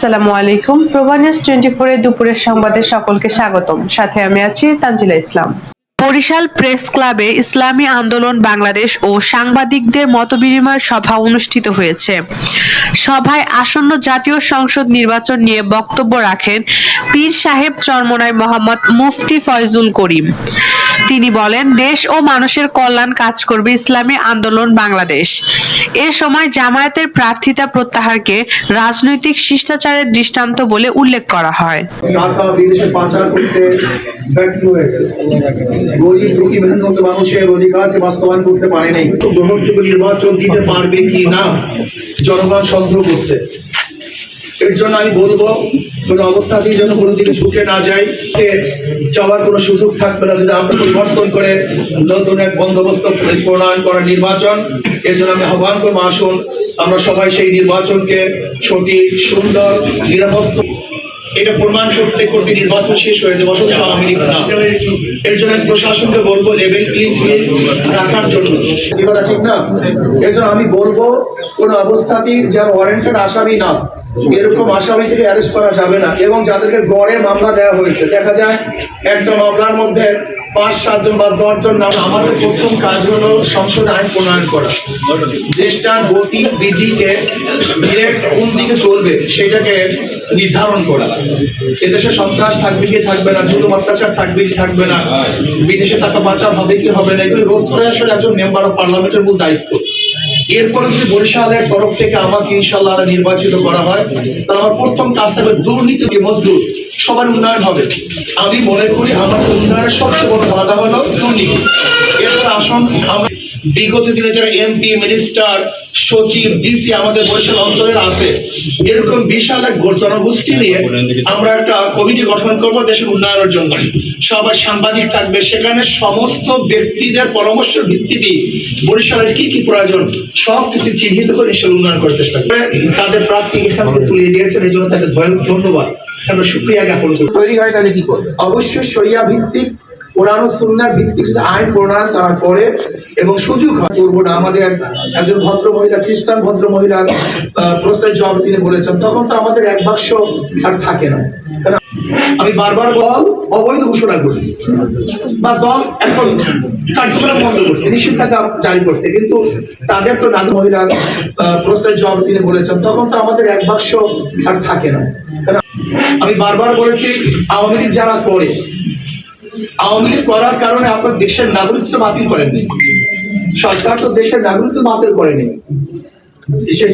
আসসালামু আলাইকুম। প্রভা news twenty four এর দুপুরের সংবাদে সকলকে স্বাগতম। সাথে আমি আছি তানজিলা ইসলাম। বরিশাল প্রেস ক্লাবে ইসলামী আন্দোলন, বাংলাদেশ ও সাংবাদিকদের মতবিনিময় সভা অনুষ্ঠিত হয়েছে। সভায় আসন্ন জাতীয় সংসদ নির্বাচন নিয়ে বক্তব্য রাখেন পীর সাহেব চরমনাই মোহাম্মদ মুফতি ফয়জুল করিম। তিনি বলেন, দেশ ও মানুষের কল্যাণ কাজ করবে ইসলামী আন্দোলন বাংলাদেশ। এ সময় জামায়াতের প্রার্থিতা প্রত্যাহারকে রাজনৈতিক শিষ্টাচারের দৃষ্টান্ত বলে উল্লেখ করা হয়। জনগণ সন্দেহ করছে। এর জন্য আমি বলব কোনো অবস্থাতেই যেন কোনো দিকে ঝুঁকে না যাই। যে যাওয়ার কোনো সুযোগ থাকবে না যদি আমরা পরিবর্তন করে নতুন এক বন্দোবস্ত প্রণয়ন করা নির্বাচন এর জন্য আমি আহ্বান করব আসুন আমরা সবাই সেই নির্বাচনকে সঠিক সুন্দর নিরাপত্ত এটা প্রমাণ করতে করতে নির্বাচন শেষ হয়ে যাবে অসংখ্য আওয়ামী লীগ না। এর জন্য আমি প্রশাসনকে বলব লেভেল প্লিজ রাখার জন্য। এই কথা ঠিক না? এর জন্য আমি বলব কোনো অবস্থাতেই যেন ওয়ারেন্টেড আসামি না। এরকম আসামি থেকে অ্যারেস্ট করা যাবে না এবং যাদেরকে গড়ে মামলা দেওয়া হয়েছে, দেখা যায় একটা মামলার মধ্যে পাঁচ, সাতজন বা দশজন নাম। আমাদের প্রথম কাজ হলো সংসদে আইন প্রণয়ন করা। দেশটার গতি বিধিকে ডিরেক্ট কোন দিকে চলবে সেটাকে নির্ধারণ করা। এদেশে সন্ত্রাস থাকবে কি থাকবে না জুলুম অত্যাচার থাকবে কি থাকবে না, বিদেশে টাকা বাঁচা হবে কি হবে না, এগুলো রোধ করে আসলে একজন মেম্বার অফ পার্লামেন্টের মূল দায়িত্ব। এরপর যদি বরিশালের তরফ থেকে আমাকে ইনশাল্লাহ নির্বাচিত করা হয়, তাহলে আমার প্রথম কাজ থাকবে দুর্নীতি মজদুর সবার উন্নয়ন হবে। আমি মনে করি আমার উন্নয়নের সবচেয়ে বড় বাধা হলো দুর্নীতি। এরপর আসুন বিগত দিনে যারা এমপি মিনিস্টার সচিব ডিসি আমাদের বরিশাল অঞ্চলের আছে, এরকম বিশাল এক জনগোষ্ঠী নিয়ে আমরা একটা কমিটি গঠন করব দেশের উন্নয়নের জন্য। সাংবাদিক থাকবে, সেখানে সমস্ত ব্যক্তিদের পরামর্শের ভিত্তিতে বরিশালের কি কি প্রয়োজন সব কিছু চিহ্নিত করে দেশের উন্নয়ন করার চেষ্টা করে তাদের প্রার্থী এখান তুলে দিয়েছেন এই জন্য তাদের ধন্যবাদ। আমরা জ্ঞাপন করি তৈরি হয় তাহলে কি করবে? অবশ্যই শরিয়া ভিত্তিক কোরআন সুন্নার ভিত্তিক যদি আইন প্রণয়ন তারা করে এবং সুযোগ হয়। করব না আমাদের একজন ভদ্র মহিলা, খ্রিস্টান ভদ্র মহিলার প্রশ্নের জবাব তিনি বলেছেন, তখন তো আমাদের এক বাক্স আর থাকে না। আমি বারবার দল অবৈধ ঘোষণা করছি। বা দল এখন কার্যক্রম বন্ধ করছে নিষেধাজ্ঞা জারি করছে। কিন্তু তাদের তো নাগরিক মহিলার প্রশ্নের জবাব তিনি বলেছেন, তখন তো আমাদের এক বাক্স আর থাকে না। আমি বারবার বলেছি, আওয়ামী লীগ যারা করে আওয়ামী লীগ করার কারণে আপনার দেশের নাগরিকত্ব বাতিল করেননি। সরকার তো দেশের নাগরিকত্ব বাতিল করেনি। দেশের